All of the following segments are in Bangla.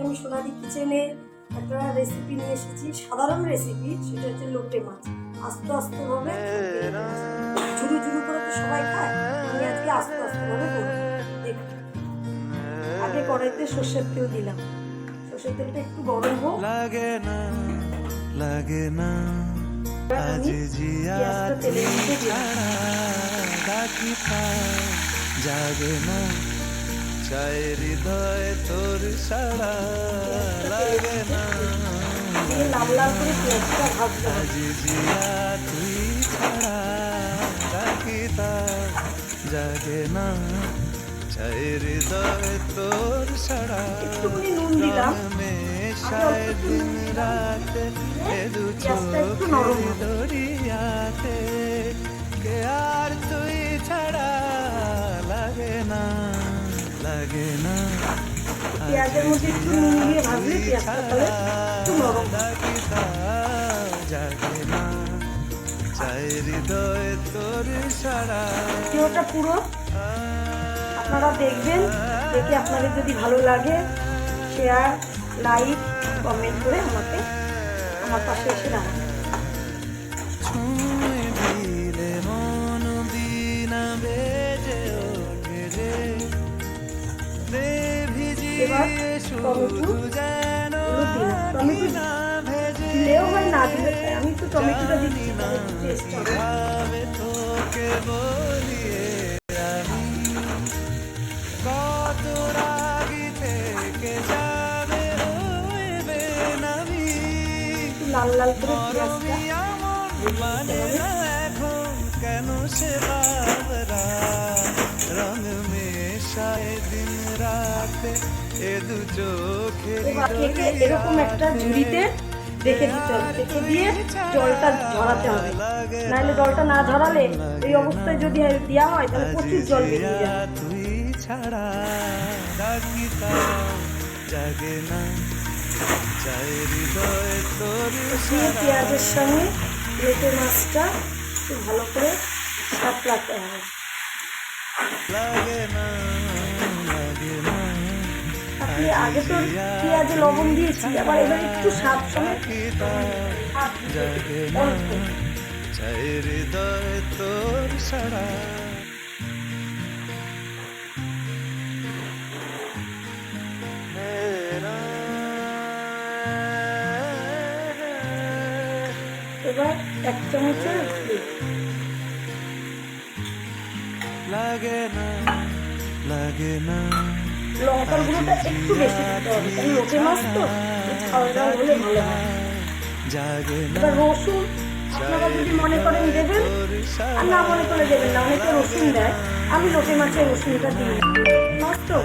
আমি সোনালি কিচেনে একটা রেসিপি নিয়ে এসেছি সাধারণ রেসিপি সেটা হচ্ছে লোটে মাছ। আস্তে আস্তে ভাবে ঝুরু ঝুরু করে তো সবাই খায় আমি আজকে আস্তে আস্তে ভাবে করব আগে কড়াইতে সর্ষের তেল দিলাম। সর্ষের তেলটা একটু গরম হোক। লাগে না লাগে না আজ জিয়া না। চাই হৃদয় তোর সারা লাগে না। আজ জিয়া তুই ছাড়া জাগে না। চাই হৃদয় তোর দিলাম। মেশায় দিন রাত এ দু একটু দরিয়াতে কে আর পেঁয়াজের মধ্যে একটু নুন দিয়ে ভাজলে পেঁয়াজটা তাহলে একটু নরম ভিডিওটা পুরো আপনারা দেখবেন, দেখে আপনাদের যদি ভালো লাগে শেয়ার লাইক কমেন্ট করে আমাকে, আমার পাশে এসে দাঁড়ান। টমেটো টমেটো দিলেও হয় না দিলে। আমি তো টমেটোটা দিচ্ছি টেস্ট হবে লাল লাল করে পেঁয়াজটা কেন সে বাবরা? রং মেশায় দিন রাতে এ দু চোখের এরকম একটা ঝুড়িতে রেখে দিতে হবে রেখে দিয়ে জলটা ঝরাতে হবে। নাহলে জলটা না ঝরালে এই অবস্থায় যদি দেওয়া হয় তাহলে প্রচুর জল বেরিয়ে যাবে। তুই ছাড়া জাগে না। দিয়ে পেঁয়াজের সঙ্গে লেটে মাছটা একটু ভালো করে সাপলাতে হবে আপনি আগে তো পেঁয়াজে লবণ দিয়েছি আবার এবার একটু সাপ সময় চাই হৃদয় তোর সারা। এক চামচের লাগে না লাগে না। লঙ্কার গুঁড়োটা একটু বেশি দিতে হবে কারণ লোটে মাছ তো হলে ভালো হয়। এবার রসুন আপনারা যদি মনে করেন দেবেন আর না মনে করে দেবেন না অনেকে রসুন দেয়। আমি লোটে মাছের রসুনটা দিই। মাছ তো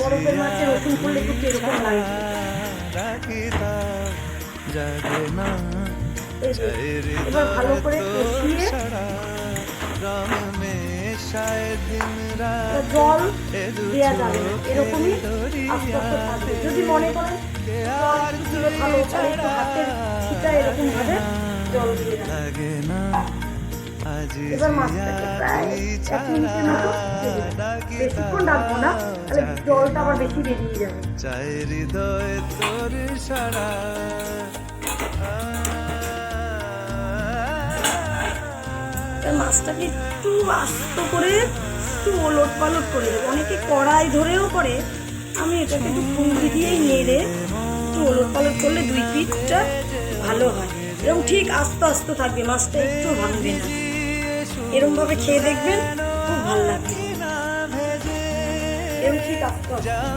বরফের মাছে রসুন করলে একটু কীরকম লাগে? যে, এবার ভালো করে কষিয়ে জল দেওয়া যাবে এরকমই আস্তে আস্তে থাকবে। যদি মনে করেন জল দিলে ভালো তাহলে একটু হাতের ছিটা না তাহলে জলটা আবার বেশি বেরিয়ে যাবে। চাই হৃদয় তোর সারা। মাছটাকে একটু আস্ত করে একটু ওলট পালট করে দেবো। অনেকে কড়াই ধরেও করে। আমি এটাকে একটু খুন্তি দিয়েই নেড়ে একটু ওলট পালট করলে দুই পিঠটা ভালো হয়। এরকম ঠিক আস্তে আস্তে থাকবে, মাছটা একটু ভাঙবে না। এরকম ভাবে খেয়ে দেখবেন খুব ভালো লাগবে। এরকম ঠিক আস্তে আস্তে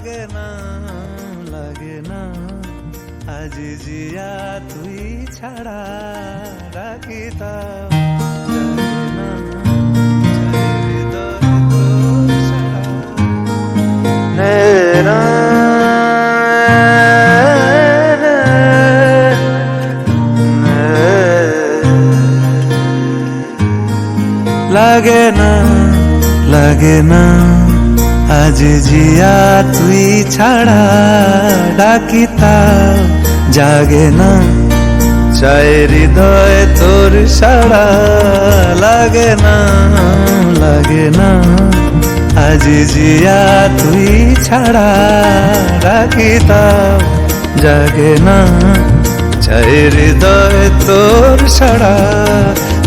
লাগে না লাগে না। আজ জিয়া তুই ছাড়া রাখি তাও। না চাই হৃদয় তোর ছাড়া লাগে না লাগে না। আজ জিয়া তুই ছাড়া ডাকি তাও জাগে না। চাই হৃদয় তোর সাড়া, লাগে না লাগে না। আজ জিয়া তুই ছাড়া ডাকি তাও জাগে না। চাই হৃদয় তোর সাড়া